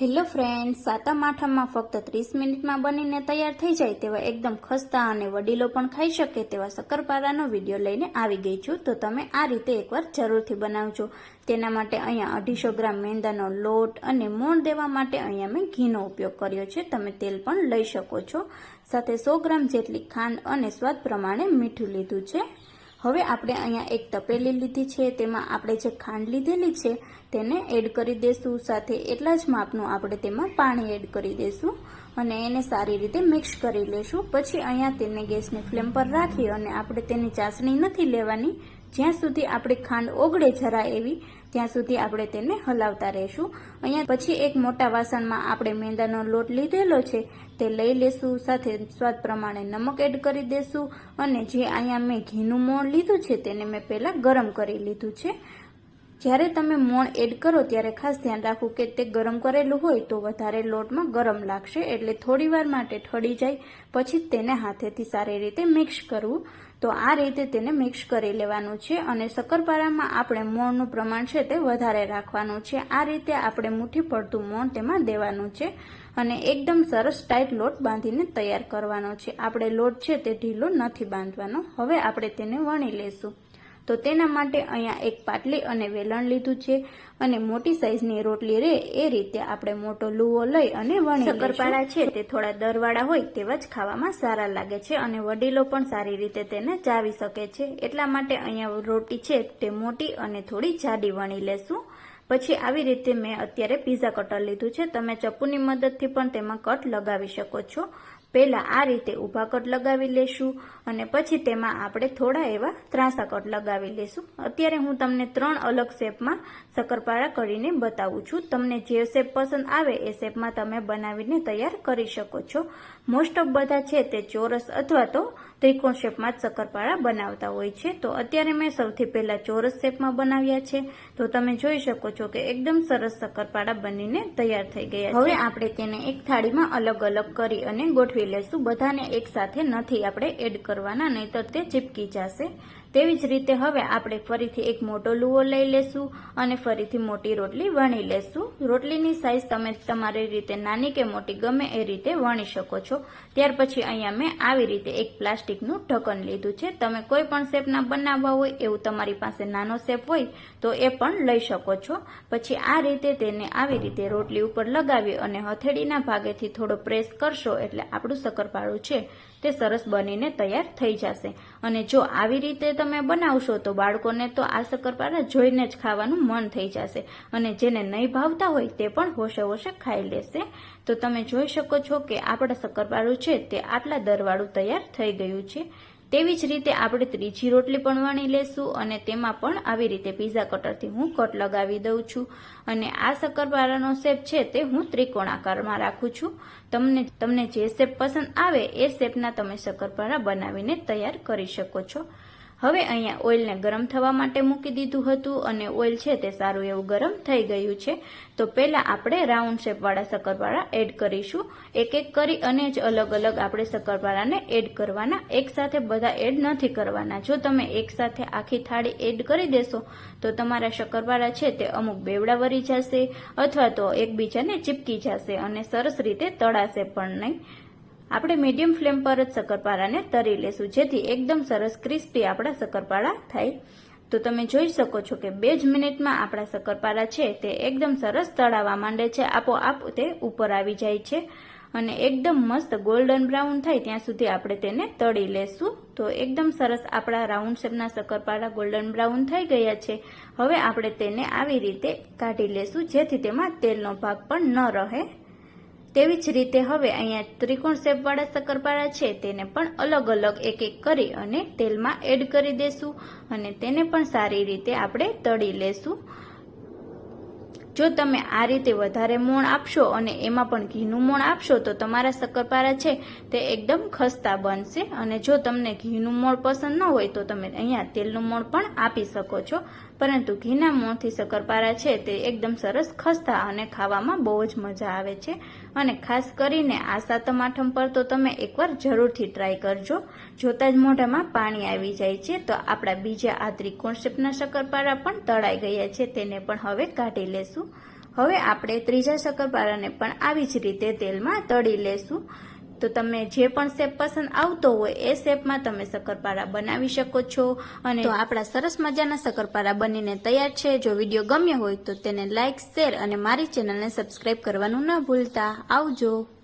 Hello friends, સાતમ આઠમમાં ફક્ત ત્રીસ મિનિટમાં બનીને તૈયાર થઈ જાય તેવા એકદમ ખસ્તા અને વડીલો પણ ખાઈ શકે તેવા શક્કરપારાનો વીડિયો લઈને આવી ગઈ છું. તો તમે આ રીતે એકવાર જરૂરથી બનાવજો. તેના માટે અહીંયા અઢીસો ગ્રામ મેંદાનો લોટ અને મોણ દેવા માટે અહીંયા મેં ઘીનો ઉપયોગ કર્યો છે. તમે તેલ પણ લઈ શકો છો. સાથે સો ગ્રામ જેટલી ખાંડ અને સ્વાદ પ્રમાણે મીઠું લીધું છે. હવે આપણે અહીંયા એક તપેલી લીધી છે, તેમાં આપણે જે ખાંડ લીધેલી છે તેને એડ કરી દેશું. સાથે એટલા જ માપનું આપણે તેમાં પાણી એડ કરી દેશું અને એને સારી રીતે મિક્સ કરી લેશું. પછી અહીંયા તેને ગેસની ફ્લેમ પર રાખી અને આપણે તેની ચાસણી નથી લેવાની. જ્યાં સુધી આપણી ખાંડ ઓગળે જરા એવી, ત્યાં સુધી આપણે તેને હલાવતા રહેશું. અહીંયા પછી એક મોટા વાસણમાં આપણે મેંદાનો લોટ લીધેલો છે, તે લઈ લેશું, સાથે સ્વાદ પ્રમાણે નમક એડ કરી દેશું અને જે અહીંયા મેં ઘીનું મોણ લીધું છે, તેને મેં પહેલાં ગરમ કરી લીધું છે. જ્યારે તમે મોણ એડ કરો, ત્યારે ખાસ ધ્યાન રાખવું કે તે ગરમ કરેલું હોય તો વધારે લોટમાં ગરમ લાગશે, એટલે થોડીવાર માટે ઠળી જાય, પછી જ તેને હાથેથી સારી રીતે મિક્સ કરવું. તો આ રીતે તેને મિક્સ કરી લેવાનું છે અને શક્કરપારામાં આપણે મોણનું પ્રમાણ છે તે વધારે રાખવાનું છે. આ રીતે આપણે મુઠ્ઠી પડતું મોણ તેમાં દેવાનું છે અને એકદમ સરસ ટાઈટ લોટ બાંધીને તૈયાર કરવાનો છે. આપણે લોટ છે તે ઢીલો નથી બાંધવાનો. હવે આપણે તેને વણી લેશું તો તેના માટે અહીંયા એક પાટલી અને વેલણ લીધું છે અને મોટી સાઈઝની રોટલી રહે એ રીતે આપણે મોટો લુવો લઈ અને વણી શક્કરપારા છે તે થોડા દરવાળા હોય તેવા જ ખાવામાં સારા લાગે છે અને વડીલો પણ સારી રીતે તેને ચાવી શકે છે. એટલા માટે અહીંયા રોટી છે તે મોટી અને થોડી જાડી વણી લેશું. પછી આવી રીતે મેં અત્યારે પીઝા કટર લીધું છે. તમે ચપ્પુની મદદથી પણ તેમાં કટ લગાવી શકો છો. પહેલા આ રીતે ઊભા કટ લગાવી લેશું અને પછી તેમાં આપણે થોડા એવા ત્રાસા કટ લગાવી લેશું. અત્યારે હું તમને ત્રણ અલગ શેપમાં શક્કરપારા કરીને બતાવું છું. તમને જે શેપ પસંદ આવે એ શેપમાં તમે બનાવીને તૈયાર કરી શકો છો. મોસ્ટ ઓફ બધા છે તે ચોરસ અથવા તો ત્રિકોણ શેપમાં જ શક્કરપારા બનાવતા હોય છે. તો અત્યારે મેં સૌથી પહેલા ચોરસ શેપમાં બનાવ્યા છે. તો તમે જોઈ શકો છો કે એકદમ સરસ શક્કરપારા બનીને તૈયાર થઈ ગયા હવે આપણે તેને એક થાળીમાં અલગ અલગ કરી અને ગોઠવી લેશું. બધાને એક સાથે નથી આપણે એડ કરવાના, નહીતર તે ચીપકી જશે. તેવી જ રીતે હવે આપણે ફરીથી એક મોટો લુઓ લઈ લેશું અને ફરીથી મોટી રોટલી વણી લેશું. રોટલીની સાઇઝ તમે તમારી રીતે નાની કે મોટી ગમે એ રીતે વણી શકો છો. ત્યાર પછી અહીંયા મેં આવી રીતે એક પ્લાસ્ટિકનું ઢક્કન લીધું છે. તમે કોઈ પણ શેપના બનાવવા હોય, એવું તમારી પાસે નાનો શેપ હોય, તો એ પણ લઈ શકો છો. પછી આ રીતે તેને આવી રીતે રોટલી ઉપર લગાવી અને હથેળીના ભાગેથી થોડો પ્રેસ કરશો એટલે આપણું શક્કરપારું છે. તે સરસ બનીને તૈયાર થઈ જશે. અને જો આવી રીતે તમે બનાવશો તો બાળકોને તો આ શક્કરપારા જોઈને જ ખાવાનું મન થઈ જશે. અને જેને નહીં ભાવતા હોય તે પણ હોશે હોશે ખાઈ લેશે. તો તમે જોઈ શકો છો કે આપણા શક્કરપારું છે તે આટલા દરવાળું તૈયાર થઈ ગયું છે. તેવી જ રીતે આપણે ત્રીજી રોટલી પણ વણી લેશું અને તેમાં પણ આવી રીતે પીઝા કટરથી હું કટ લગાવી દઉં છું. અને આ શક્કરપારાનો શેપ છે તે હું ત્રિકોણ આકારમાં રાખું છું. તમને તમને જે શેપ પસંદ આવે એ શેપના તમે શક્કરપારા બનાવીને તૈયાર કરી શકો છો. હવે અહીંયા ઓઇલને ગરમ થવા માટે મૂકી દીધું હતું અને ઓઇલ છે તે સારું એવું ગરમ થઈ ગયું છે. તો પહેલા આપણે રાઉન્ડ શેપવાળા શક્કરપારા એડ કરીશું. એક એક કરી અને જ અલગ અલગ આપણે શક્કરપારાને એડ કરવાના. એક સાથે બધા એડ નથી કરવાના. જો તમે એક સાથે આખી થાળી એડ કરી દેશો, તો તમારા શક્કરપારા છે તે અમુક બેવડા વરી જશે અથવા તો એકબીજાને ચીપકી જશે અને સરસ રીતે તળાશે પણ નહીં. આપણે મીડિયમ ફ્લેમ પર જ શક્કરપારાને તરી લેશું, જેથી એકદમ સરસ ક્રિસ્પી આપણા શક્કરપારા થાય. તો તમે જોઈ શકો છો કે બે જ મિનિટમાં આપણા શક્કરપારા છે તે એકદમ સરસ તળાવા માંડે છે, આપોઆપ તે ઉપર આવી જાય છે. અને એકદમ મસ્ત ગોલ્ડન બ્રાઉન થાય ત્યાં સુધી આપણે તેને તળી લેશું. તો એકદમ સરસ આપણા રાઉન્ડ શેપના શક્કરપારા ગોલ્ડન બ્રાઉન થઈ ગયા છે. હવે આપણે તેને આવી રીતે કાઢી લેશું, જેથી તેમાં તેલનો ભાગ પણ ન રહે. તેવી જ રીતે હવે અહીંયા ત્રિકોણ શેપવાળા શક્કરપારા છે, તેને પણ અલગ અલગ એક એક કરી અને તેલમાં એડ કરી દેશું અને તેને પણ સારી રીતે આપણે તળી લેશું. જો તમે આ રીતે વધારે મોણ આપશો અને એમાં પણ ઘીનું મોણ આપશો, તો તમારા શક્કરપારા છે તે એકદમ ખસ્તા બનશે અને જો તમને ઘીનું મોણ પસંદ ન હોય, તો તમે અહીંયા તેલનું મોણ પણ આપી શકો છો. પરંતુ ઘીના મોંથી શક્કરપારા છે તે એકદમ સરસ ખસ્તા અને ખાવામાં બહુ જ મજા આવે છે. અને ખાસ કરીને આ સાતમ આઠમ પર તો તમે એકવાર જરૂરથી ટ્રાય કરજો. જોતા જ મોઢામાં પાણી આવી જાય છે, તો આપણા બીજા આ ત્રિકોણ શેપના પણ તળાઈ ગયા છે, તેને પણ હવે કાઢી લેશું. હવે આપણે ત્રીજા શક્કરપારાને પણ આવી જ રીતે તેલમાં તળી લેશું. તો તમને જે પણ શેપ પસંદ આવતો હોય એ શેપમાં તમે શક્કરપારા બનાવી શકો છો. અને તો આપણા સરસ મજાના શક્કરપારા બનીને તૈયાર છે. જો વીડિયો ગમ્યો હોય તો તેને લાઇક શેર અને મારી ચેનલને સબસ્ક્રાઇબ કરવાનું ન ભૂલતા. આવજો.